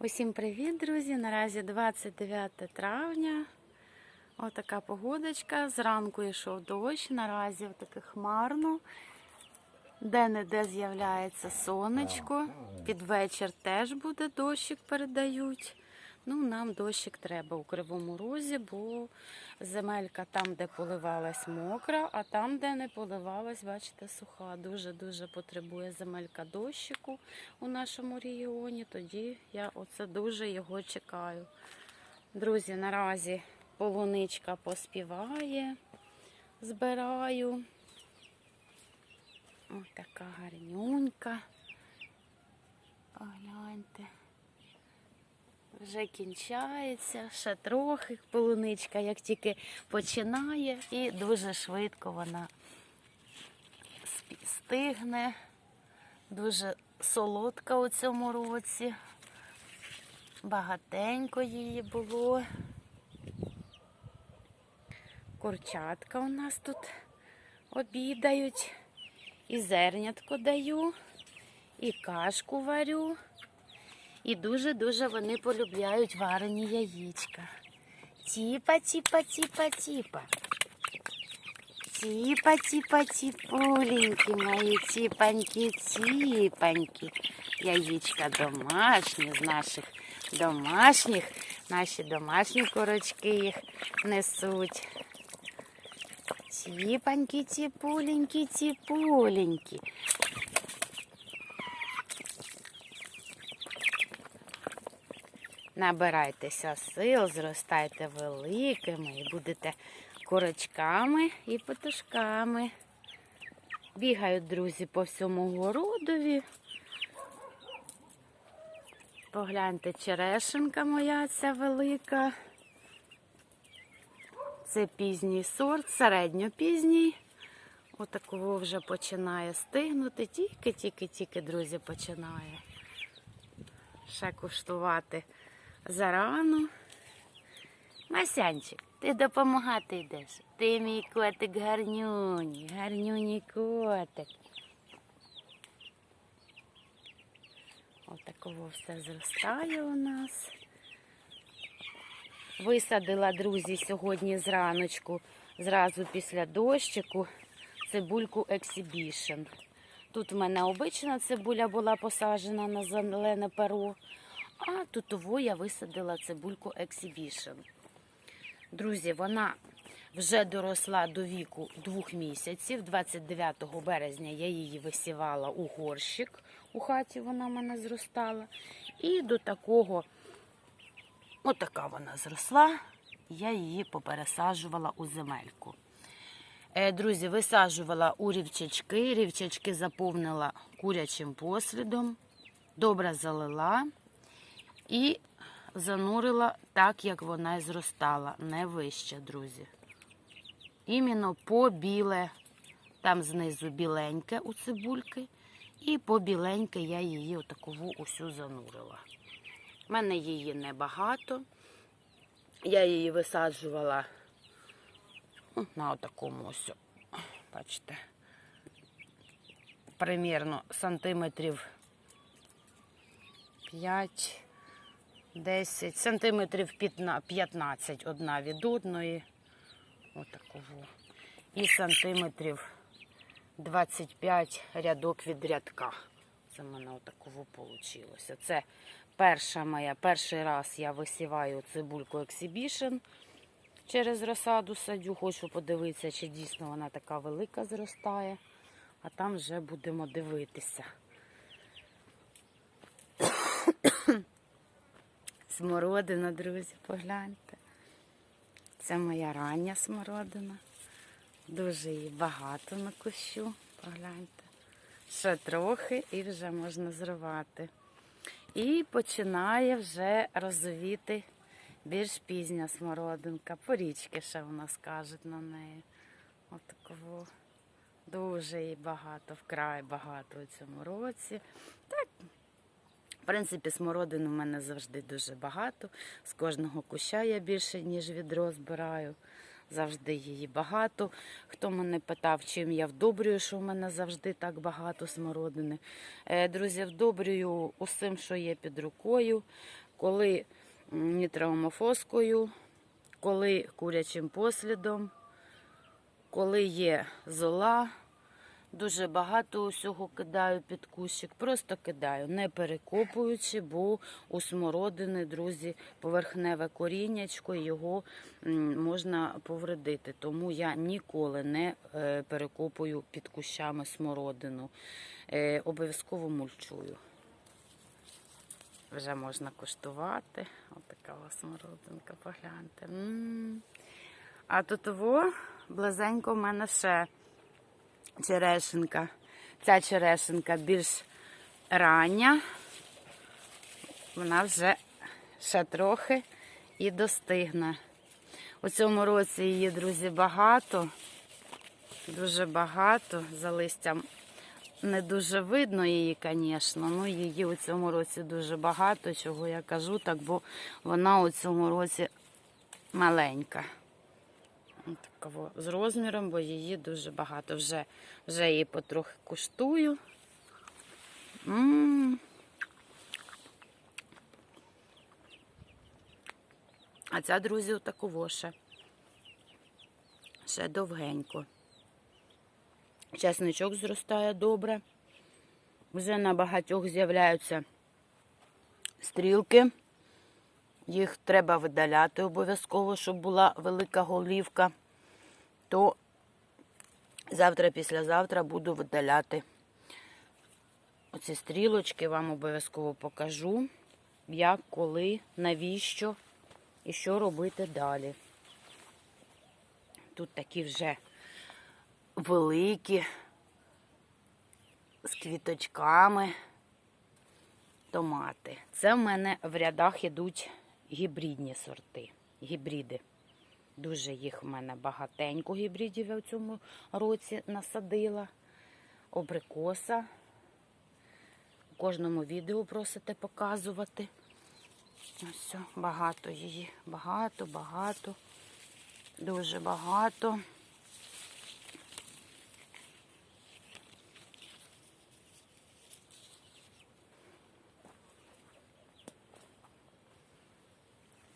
Усім привіт, друзі! Наразі 29 травня. Отака погодочка. Зранку йшов дощ, наразі таке хмарно. Де-не-де з'являється сонечко. Під вечір теж буде дощик, передають. Ну, нам дощик треба у Кривому Розі, бо земелька там, де поливалась, мокра, а там, де не поливалась, бачите, суха. Дуже-дуже потребує земелька дощику у нашому регіоні. Тоді я оце дуже його чекаю. Друзі, наразі полуничка поспіває, збираю. Ось така гарнюнька. Погляньте. Вже кінчається, ще трохи полуничка, як тільки починає, і дуже швидко вона стигне. Дуже солодка у цьому році. Багатенько її було. Курчатка у нас тут обідають. І зернятко даю, і кашку варю. І дуже-дуже вони полюбляють варені яєчка. Тіпа, тіпа, тіпа, тіпа. Тіпа, тіпа, тіпуленькі мої, тіпанькі, тіпанькі. Яєчка домашні з наших домашніх. Наші домашні корочки їх несуть. Тіпанькі, тіпуленькі, тіпуленькі. Набирайтеся сил, зростайте великими і будете курочками і петушками. Бігають друзі по всьому городові. Погляньте, черешенка моя ця велика. Це пізній сорт, середньопізній. Отакого вже починає стигнути. Тільки-тільки-тільки, друзі, починає. Ще куштувати зарано. Масянчик, ти допомагати йдеш. Ти мій котик гарнюній, гарнюній котик. Отакого все зростає у нас. Висадила, друзі, сьогодні зраночку, зразу після дощику, цибульку Exhibition. Тут в мене обична цибуля була посаджена на зелене перо, а тут я висадила цибульку Exhibition. Друзі, вона вже доросла до віку двох місяців. 29 березня я її висівала у горщик. У хаті вона в мене зростала. І до такого Отака вона зросла, я її попересаджувала у земельку. Е, Друзі, висаджувала у рівчачки, рівчачки заповнила курячим послідом, добре залила і занурила так, як вона і зростала, не вище, друзі. Іменно по біле, там знизу біленьке у цибульки, і по біленьке я її отакову усю занурила. У мене її небагато. Я її висаджувала ну, на отакому ось, бачите, примірно сантиметрів 5, 10, сантиметрів 15 одна від одної. Отаково. І сантиметрів 25 рядок від рядка. Це в мене отаково вийшло. Це перша моя, перший раз я висіваю цибульку Exhibition через розсаду садю. Хочу подивитися, чи дійсно вона така велика зростає. А там вже будемо дивитися. Смородина, друзі, погляньте. Це моя рання смородина. Дуже її багато на кущу. Погляньте. Ще трохи і вже можна зривати. І починає вже розовіти більш пізня смородинка. Порічки ще у нас кажуть на неї. От дуже її багато, вкрай багато у цьому році. Так, принципі, смородин у мене завжди дуже багато. З кожного куща я більше, ніж відро збираю. завжди її багато. Хто мене питав, чим я вдобрюю, що в мене завжди так багато смородини. Е, Друзі, вдобрюю усім, що є під рукою, коли м, нітроомофоскою, коли курячим послідом, коли є зола. Дуже багато усього кидаю під кущик, просто кидаю, не перекопуючи, бо у смородини, друзі, поверхневе коріннячко, його можна повредити. Тому я ніколи не е, перекопую під кущами смородину. Е, Обов'язково мульчую. Вже можна куштувати. Отака у вас смородинка, погляньте. А тут во, близенько в мене ще черешенка. Ця черешенка більш рання. Вона вже ще трохи і достигне. У цьому році її, друзі, багато, дуже багато. За листям не дуже видно її, звісно. Ну, її у цьому році дуже багато, чого я кажу так, бо вона у цьому році маленька. Такого з розміром, бо її дуже багато. Вже, вже її потрохи куштую. М. А ця, друзі, отакого ще. Ще довгенько. Часничок зростає добре. Вже на багатьох з'являються стрілки. Їх треба видаляти обов'язково, щоб була велика голівка. То завтра, післязавтра буду видаляти оці стрілочки. Вам обов'язково покажу, як, коли, навіщо і що робити далі. Тут такі вже великі, з квіточками томати. Це в мене в рядах йдуть гібридні сорти, гібриди. Дуже їх в мене багатенько гібридів я в цьому році насадила. Обрикоса. У кожному відео просите показувати. Ось багато її. Багато, багато. Дуже багато.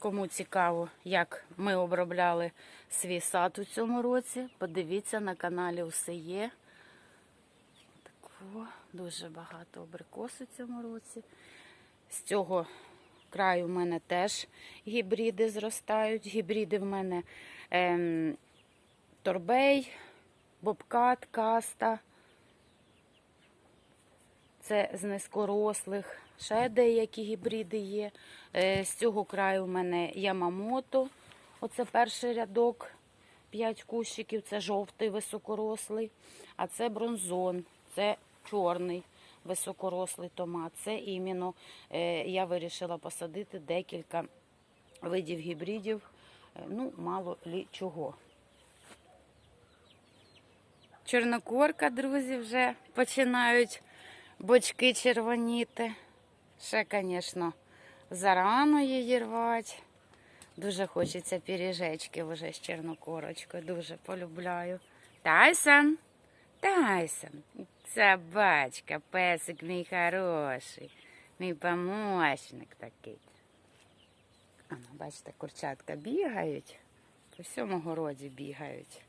Кому цікаво, як ми обробляли свій сад у цьому році, подивіться на каналі Усе є. Такого дуже багато абрикос у цьому році. З цього краю в мене теж гібриди зростають. Гібриди в мене ем, торбей, бобкат, каста. Це з низькорослих. Ще деякі гібриди є. Е, З цього краю в мене Ямамото. Оце перший рядок, 5 кущиків, це жовтий високорослий. А це бронзон, це чорний високорослий томат. Це іменно е, я вирішила посадити декілька видів гібридів. Е, Ну, мало лі чого. Чорнокорка, друзі, вже починають бочки червоніти. Ще, звісно, зарано її рвати. Дуже хочеться пиріжечки вже з чорнокорочкою. Дуже полюбляю. Тайсон, Тайсон, це бачка, песик мій хороший, мій помощник такий. А, бачите, курчатка бігають, по всьому городі бігають.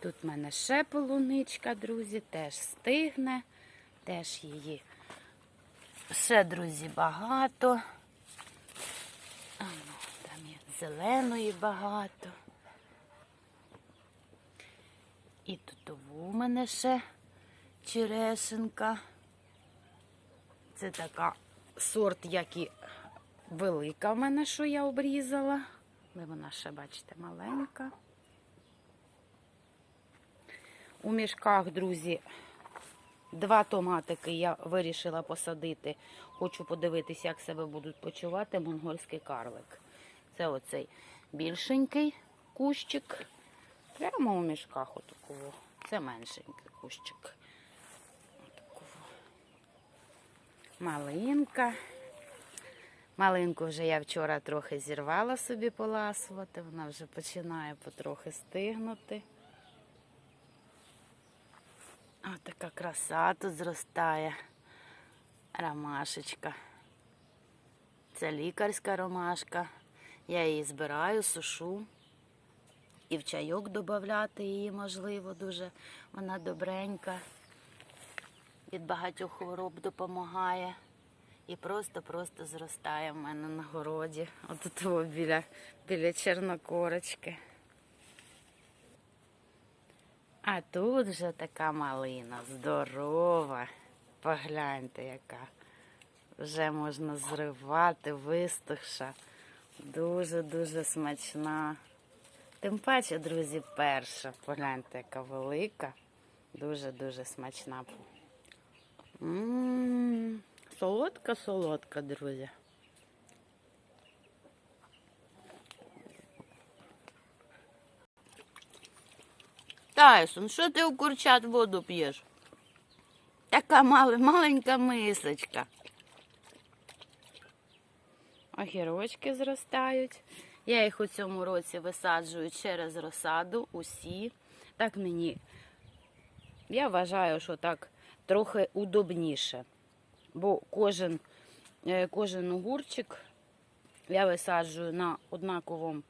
Тут в мене ще полуничка, друзі, теж стигне, теж її ще, друзі, багато. А, там є зеленої багато. І тут у мене ще черешенка. Це така сорт, як і велика в мене, що я обрізала. Але вона ще, бачите, маленька. У мішках, друзі, два томатики я вирішила посадити. Хочу подивитися, як себе будуть почувати монгольський карлик. Це оцей більшенький кущик. Прямо у мішках отакого. Це меншенький кущик. Отакого. Малинка. Малинку вже я вчора трохи зірвала собі поласувати, вона вже починає потрохи стигнути. Ось така краса тут зростає. Ромашечка. Це лікарська ромашка. Я її збираю, сушу. І в чайок додати її можливо дуже. Вона добренька. Від багатьох хвороб допомагає. І просто-просто зростає в мене на городі. От тут біля, біля чорнокорочки. А тут вже така малина, здорова. Погляньте, яка. Вже можна зривати, вистигша. Дуже-дуже смачна. Тим паче, друзі, перша. Погляньте, яка велика. Дуже-дуже смачна. Солодка, солодка, друзі. Тайсон, що ти у курчат воду п'єш? Така мали, маленька мисочка. Огірочки зростають. Я їх у цьому році висаджую через розсаду усі. Так мені, я вважаю, що так трохи удобніше. Бо кожен, е, кожен огурчик я висаджую на однаковому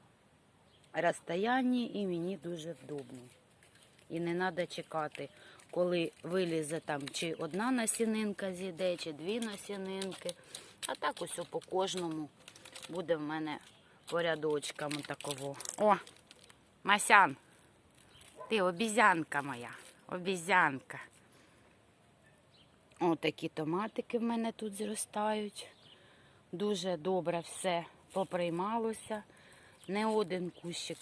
розстоянні і мені дуже вдобно. І не треба чекати, коли вилізе там чи одна насінинка зійде, чи дві насінинки. А так ось по кожному буде в мене по рядочкам такого. О, Масян, ти обізянка моя, обізянка. Отакі томатики в мене тут зростають. Дуже добре все поприймалося. Не один кущик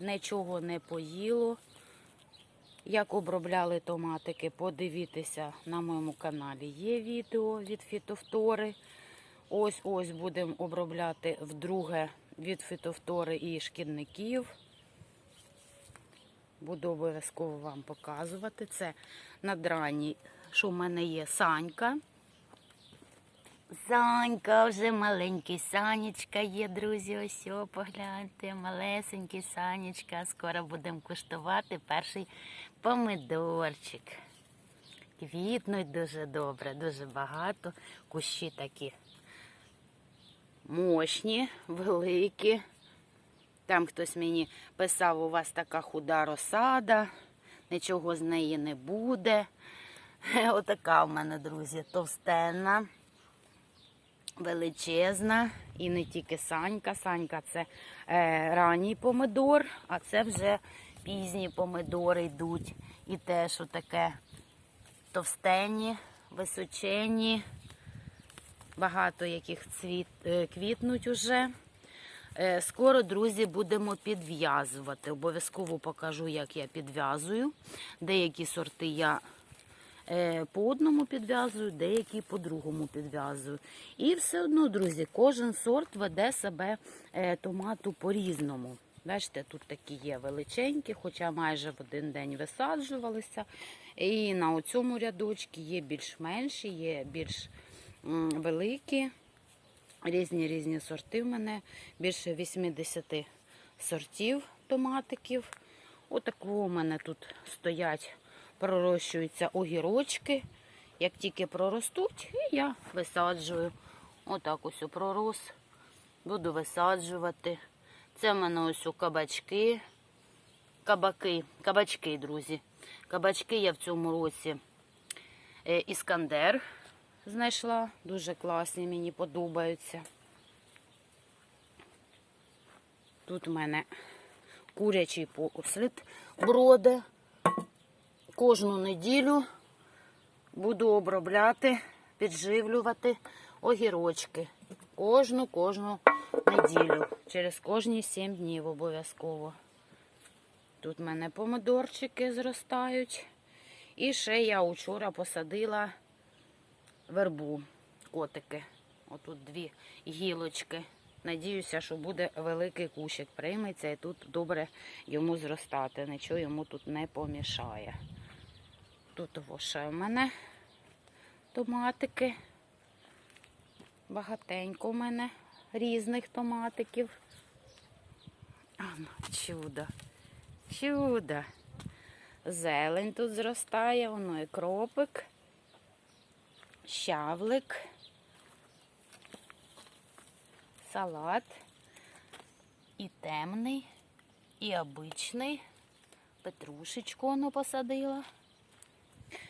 нічого не поїло. Як обробляли томатики, подивіться на моєму каналі. Є відео від фітофтори. Ось ось будемо обробляти вдруге від фітофтори і шкідників. Буду обов'язково вам показувати. Це на драні, що в мене є санька. Санька, вже маленький санечка є, друзі. Ось о, погляньте, малесенький санечка. Скоро будемо куштувати перший помидорчик. Квітнуть дуже добре, дуже багато. Кущі такі мощні, великі. Там хтось мені писав, у вас така худа розсада, нічого з неї не буде. Отака в мене, друзі, товстенна, величезна. І не тільки санька. Санька це е, ранній помидор, а це вже пізні помидори йдуть. І теж отаке товстенні, височенні, багато яких цвіт, е, квітнуть уже. Е, Скоро, друзі, будемо підв'язувати. Обов'язково покажу, як я підв'язую. Деякі сорти я по одному підв'язую, деякі по другому підв'язую. І все одно, друзі, кожен сорт веде себе е, томату по-різному. Бачите, тут такі є величенькі, хоча майже в один день висаджувалися. І на цьому рядочку є більш менші, є більш великі. Різні різні сорти в мене. Більше 80 сортів томатиків. Отаку у мене тут стоять, пророщуються огірочки. Як тільки проростуть, і я висаджую. Отак ось у пророс. Буду висаджувати. Це в мене ось у кабачки. Кабаки, кабачки, друзі. Кабачки я в цьому році е, іскандер знайшла. Дуже класні, мені подобаються. Тут у мене курячий послід броде. Кожну неділю буду обробляти, підживлювати огірочки. Кожну кожну неділю. Через кожні 7 днів обов'язково. Тут в мене помидорчики зростають. І ще я вчора посадила вербу, котики. Отут дві гілочки. Надіюся, що буде великий кущик, прийметься і тут добре йому зростати. Нічого йому тут не помішає. Тут ще в мене томатики. Багатенько в мене різних томатиків. А, ну, чудо. Чудо. Зелень тут зростає, воно і кропик, щавлик, салат, і темний, і обичний. Петрушечку воно посадила.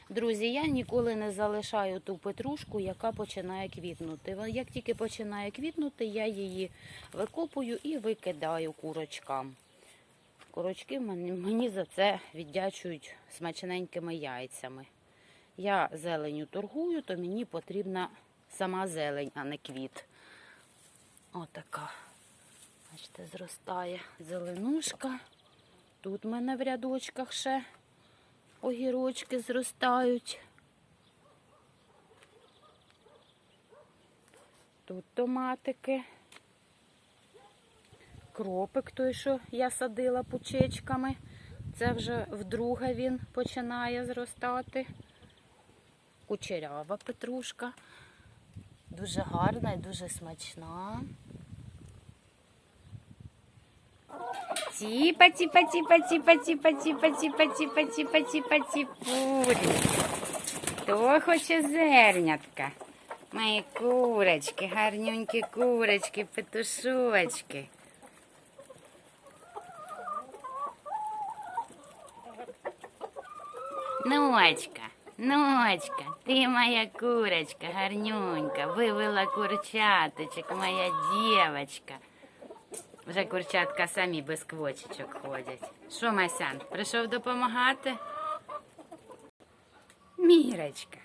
Друзі, я ніколи не залишаю ту петрушку, яка починає квітнути. Як тільки починає квітнути, я її викопую і викидаю курочкам. Курочки мені, за це віддячують смачненькими яйцями. Я зеленю торгую, то мені потрібна сама зелень, а не квіт. Отака. Бачите, зростає зеленушка. Тут в мене в рядочках ще огірочки зростають. Тут томатики. Кропик той, що я садила пучечками. Це вже вдруге він починає зростати. Кучерява петрушка. Дуже гарна і дуже смачна. Тіпа, тіпа, тіпа, тіпа, тіпа, тіпа, тіпа, тіпа, тіпа, тіпа, тіпулі. Хто хоче зернятка? Мої курочки, гарнюнькі курочки, петушочки. Ночка, ночка, ти моя курочка, гарнюнька, вивела курчаточок, моя дівочка. Вже курчатка самі без квочечок ходять. Що, Масян, прийшов допомагати? Мірочка.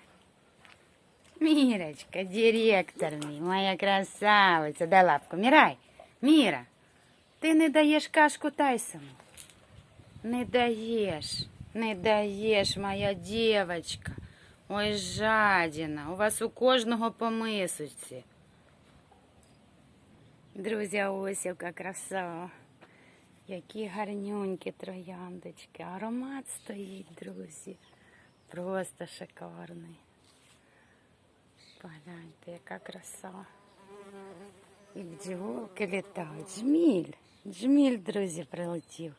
Мірочка, директор мій, моя красавиця. Дай лапку. Мірай. Міра, ти не даєш кашку Тайсону. Не даєш, не даєш, моя дівочка. Ой, жадіна, у вас у кожного по мисочці. Друзі, ось яка краса. Які гарнюнькі трояндочки. Аромат стоїть, друзі. Просто шикарний. Погляньте, яка краса. І бджілки літають. Джміль. Джміль, друзі, прилетів.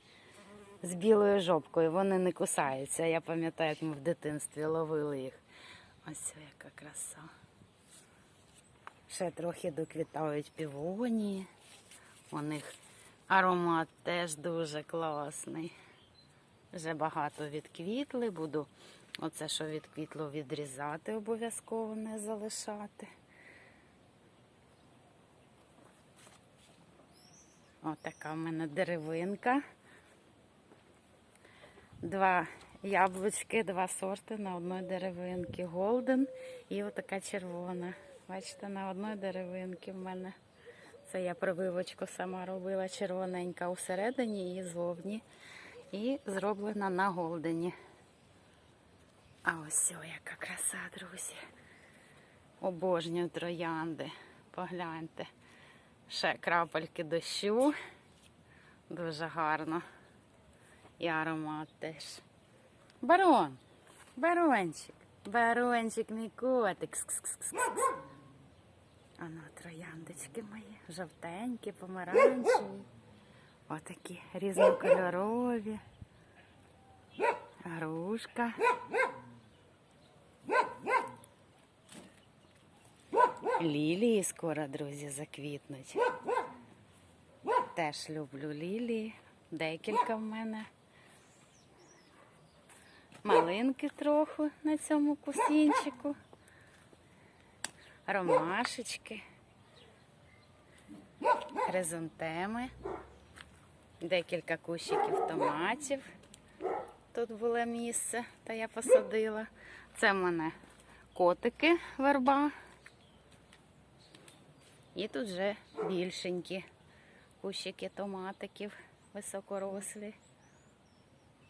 З білою жопкою. Вони не кусаються. Я пам'ятаю, як ми в дитинстві ловили їх. Ось яка краса. Ще трохи доквітають півонії. У них аромат теж дуже класний. Вже багато відквітли. Буду оце, що відквітло, відрізати, обов'язково не залишати. Отака в мене деревинка. Два яблучки, два сорти на одній деревинці. Голден і отака червона. Бачите, на одній деревинці в мене. Це я прививочку сама робила червоненька усередині і зовні. І зроблена на голдені. А ось о, яка краса, друзі. Обожнюю троянди. Погляньте. Ще крапельки дощу. Дуже гарно. І аромат теж. Барон. Барончик. Барончик, мій котик. Кс-кс-кс-кс-кс. Ано трояндочки мої. Жовтенькі, помаранчеві. Отакі різнокольорові. Грушка. Лілії скоро, друзі, заквітнуть. Теж люблю лілії. Декілька в мене. Малинки трохи на цьому кусінчику. Ромашечки. Хризантеми. Декілька кущиків томатів. Тут було місце, та я посадила. Це в мене котики верба. І тут вже більшенькі кущики томатиків високорослі.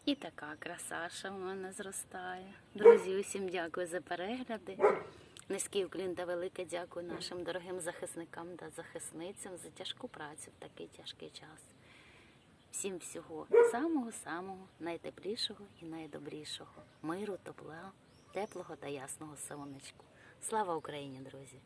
І така красаша в мене зростає. Друзі, усім дякую за перегляди. Низький уклін та велике дякую нашим дорогим захисникам та захисницям за тяжку працю в такий тяжкий час. Всім всього самого-самого найтеплішого і найдобрішого. Миру, тепла, теплого та ясного сонечку. Слава Україні, друзі!